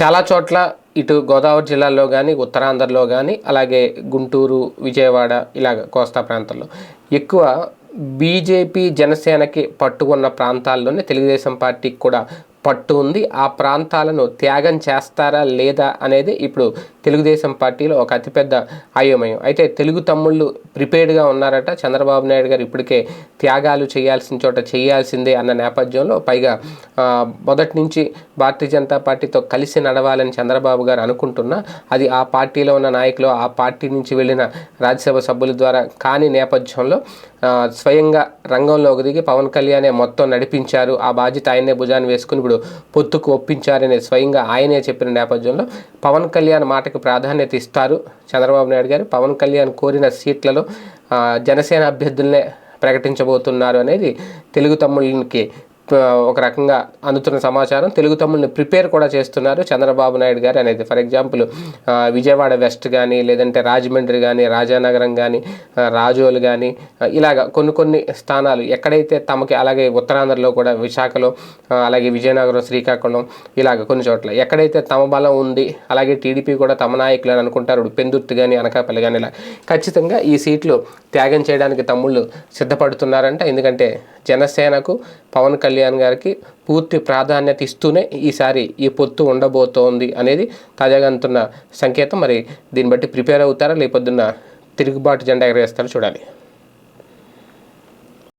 చాలా చోట్ల ఇటు గోదావరి జిల్లాలో కానీ ఉత్తరాంధ్రలో కానీ అలాగే గుంటూరు విజయవాడ ఇలాగ కోస్తా ప్రాంతాల్లో ఎక్కువ బీజేపీ జనసేనకి పట్టు ఉన్న ప్రాంతాల్లోనే తెలుగుదేశం పార్టీకి కూడా పట్టు ఉంది. ఆ ప్రాంతాలను త్యాగం చేస్తారా లేదా అనేది ఇప్పుడు తెలుగుదేశం పార్టీలో ఒక అతిపెద్ద అయోమయం. అయితే తెలుగు తమ్ముళ్ళు ప్రిపేర్డ్గా ఉన్నారట. చంద్రబాబు నాయుడు గారు ఇప్పటికే త్యాగాలు చేయాల్సిన చోట చేయాల్సిందే అన్న నేపథ్యంలో పైగా మొదటి నుంచి భారతీయ జనతా పార్టీతో కలిసి నడవాలని చంద్రబాబు గారు అనుకుంటున్నా. అది ఆ పార్టీలో ఉన్న నాయకులు ఆ పార్టీ నుంచి వెళ్ళిన రాజ్యసభ సభ్యుల ద్వారా కాని నేపథ్యంలో స్వయంగా రంగంలోకి దిగి పవన్ కళ్యాణే మొత్తం నడిపించారు. ఆ బాధ్యత ఆయనే భుజాన్ని వేసుకుని ఇప్పుడు పొత్తుకు ఒప్పించారనే స్వయంగా ఆయనే చెప్పిన నేపథ్యంలో పవన్ కళ్యాణ్ మాటకు ప్రాధాన్యత ఇస్తారు. చంద్రబాబు నాయుడు గారు పవన్ కళ్యాణ్ కోరిన సీట్లలో జనసేన అభ్యర్థులనే ప్రకటించబోతున్నారు అనేది తెలుగు తమ్ముళ్ళకి ఒక రకంగా అందుతున్న సమాచారం. తెలుగు తమ్ముళ్ళని ప్రిపేర్ కూడా చేస్తున్నారు. చంద్రబాబు నాయుడు గారు అనేది ఫర్ ఎగ్జాంపుల్ విజయవాడ వెస్ట్ కానీ లేదంటే రాజమండ్రి కానీ రాజానగరం కానీ రాజోలు కానీ ఇలాగ కొన్ని కొన్ని స్థానాలు ఎక్కడైతే తమకి అలాగే ఉత్తరాంధ్రలో కూడా విశాఖలో అలాగే విజయనగరం శ్రీకాకుళం ఇలాగ కొన్ని చోట్ల ఎక్కడైతే తమ బలం ఉంది అలాగే టీడీపీ కూడా తమ నాయకులు అని అనుకుంటారు పెందుర్తి కానీ అనకాపల్లి కానీ ఇలా ఖచ్చితంగా ఈ సీట్లు త్యాగం చేయడానికి తమ్ముళ్ళు సిద్ధపడుతున్నారంట. ఎందుకంటే జనసేనకు పవన్ కళ్యాణ్ గారికి పూర్తి ప్రాధాన్యత ఇస్తూనే ఈసారి ఈ పొత్తు ఉండబోతోంది అనేది తాజాగా అంటున్న సంకేతం. మరి దీన్ని బట్టి ప్రిపేర్ అవుతారా? లేకపోద్దున్న తిరుగుబాటు జెండా ఎగరేస్తారో? చూడాలి.